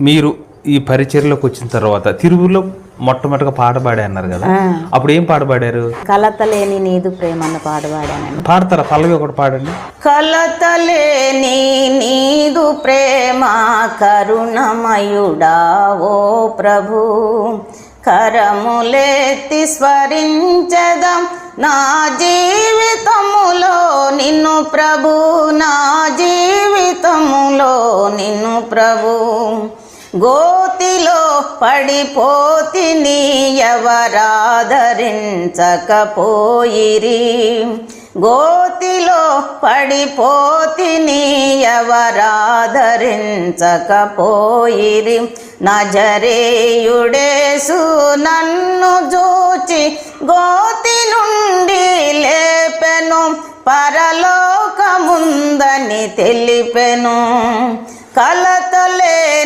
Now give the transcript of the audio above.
మీరు ఈ పరిచర్లోకి వచ్చిన తర్వాత తిరుగులో మొట్టమొదటిగా పాట పాడే అన్నారు కదా అప్పుడు ఏం పాట పాడారు? కలతలేని నీదు ప్రేమ అన్న పాట పాడానండి. పాడతారా? పల్లవి ఒకటి పాడండి. కలతలేని నీదు ప్రేమ కరుణమయుడా ఓ ప్రభు. కరములెత్తి స్మరించదం నా జీవితములో నిన్ను ప్రభు. నా జీవితములో నిన్ను ప్రభు. గోతిలో పడిపోతిని ఎవరాదరించకపోయిరి గోతిలో పడిపోతిని ఎవరాదరించకపోయిరి నజరేయుడేసు నన్ను జూచి గోతి నుండి లేపెను. పరలోకముందని తెలిపెను. కల